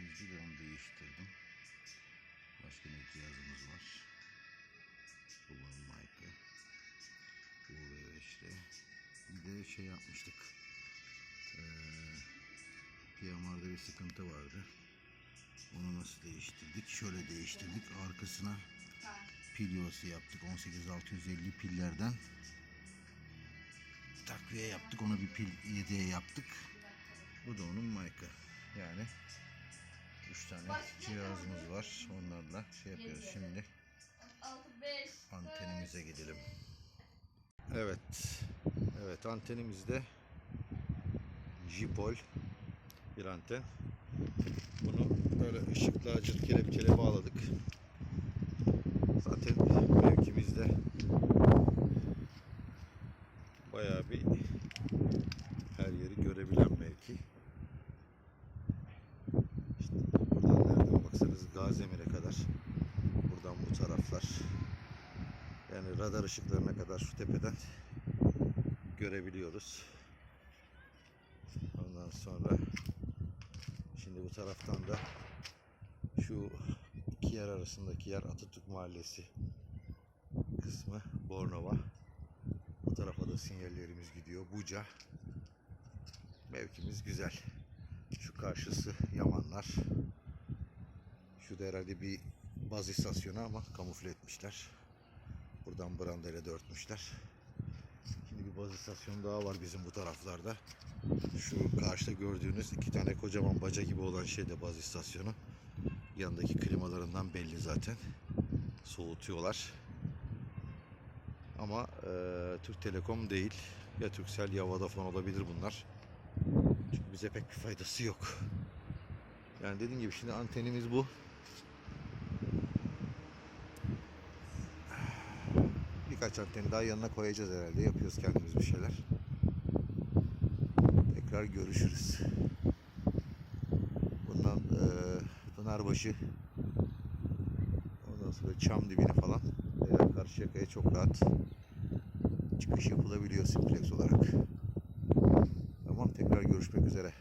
ikincide onu değiştirdim. Başka ne ihtiyacımız var? Ulan Mike'ı. Bu işte. Bir de şey yapmıştık. Ee, PMR'da bir sıkıntı vardı. Onu nasıl değiştirdik? Şöyle değiştirdik. Arkasına pil yuvası yaptık. 18650 pillerden takviye yaptık. Ona bir pil yediye yaptık. Bu da onun mic'ı. Yani 3 tane cihazımız var. Onlarla şey yapıyoruz. Şimdi 6, 5, antenimize gidelim. Evet. Evet antenimizde Jipol bir anten. Bunu böyle ışıklı acil kelepçele bağladık. Zaten mevkimizde bayağı bir her yeri görebilen mevki. İşte buradan baksanız Gazemir'e kadar buradan bu taraflar yani radar ışıklarına kadar şu tepeden görebiliyoruz. Ondan sonra şimdi bu taraftan da şu iki yer arasındaki yer Atatürk Mahallesi kısmı Bornova. Bu tarafa da sinyallerimiz gidiyor. Buca. Mevkimiz güzel. Şu karşısı Yamanlar. Şu da herhalde bir baz istasyonu ama kamufle etmişler. Buradan brandayla da örtmüşler. Şimdi bir baz istasyonu daha var bizim bu taraflarda. Şu karşıda gördüğünüz iki tane kocaman baca gibi olan şey de baz istasyonu. Yanındaki klimalarından belli zaten. Soğutuyorlar. Ama eee, Türk Telekom değil. Ya Turkcell ya Vodafone olabilir bunlar. Çünkü bize pek bir faydası yok. Yani dediğim gibi şimdi antenimiz bu. Birkaç anteni daha yanına koyacağız herhalde. Yapıyoruz kendimiz bir şeyler. Tekrar görüşürüz. Bundan eee Pınarbaşı ondan sonra Çam dibini falan veya Karşıyaka'ya çok rahat çıkış yapılabiliyor simplex olarak. Tamam tekrar görüşmek üzere.